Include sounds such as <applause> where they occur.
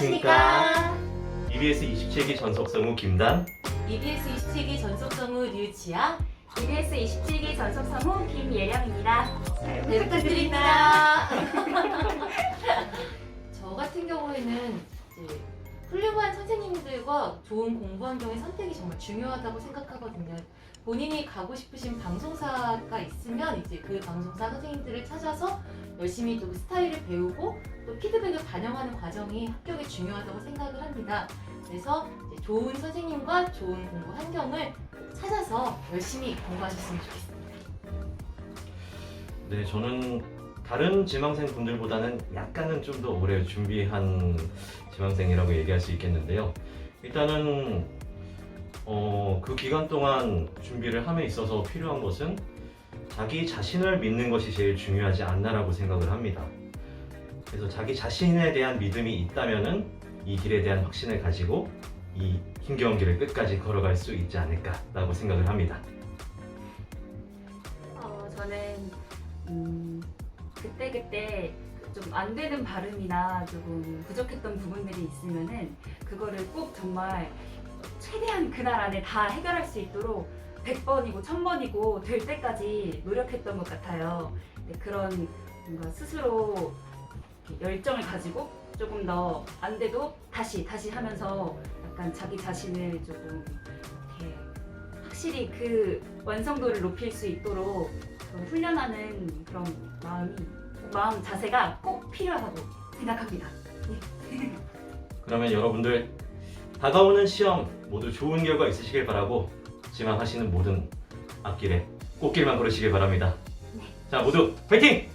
안녕하십니까. EBS 27기 전속성우 김단 EBS 27기 전속성우 류지아 EBS 27기 전속 성우 김예령입니다. 네, 부탁드립니다. <laughs> 저 같은 경우에는 이제 훌륭한 선생님들과 좋은 공부 환경의 선택이 정말 중요하다고 생각하거든요. 본인이 가고 싶으신 방송사가 있으면 이제 그 방송사 선생님들을 찾아서 열심히 또 스타일을 배우고 또 피드백을 반영하는 과정이 합격에 중요하다고 생각을 합니다. 그래서 이제 좋은 선생님과 좋은 공부 환경을 찾아서 열심히 공부하셨으면 좋겠습니다. 네 저는 다른 지망생 분들보다는 약간은 좀 더 오래 준비한 지망생이라고 얘기할 수 있겠는데요 일단은 어, 그 기간 동안 준비를 함에 있어서 필요한 것은 자기 자신을 믿는 것이 제일 중요하지 않나라고 생각을 합니다 그래서 자기 자신에 대한 믿음이 있다면은 이 길에 대한 확신을 가지고 이 힘겨운 길을 끝까지 걸어갈 수 있지 않을까라고 생각을 합니다. 어, 저는 음, 그때 그때 좀 안 되는 발음이나 조금 부족했던 부분들이 있으면은 그거를 꼭 정말 최대한 그날 안에 다 해결할 수 있도록 100번이고 1000번이고 될 때까지 노력했던 것 같아요. 네, 그런 뭔가 스스로 열정을 가지고 조금 더 안 돼도 다시 다시 하면서 약간 자기 자신을 조금 확실히 그 완성도를 높일 수 있도록 훈련하는 그런 마음이 마음 자세가 꼭 필요하다고 생각합니다. <laughs> 그러면 여러분들 다가오는 시험 모두 좋은 결과 있으시길 바라고 지망하시는 모든 앞길에 꽃길만 걸으시길 바랍니다. 자 모두 파이팅!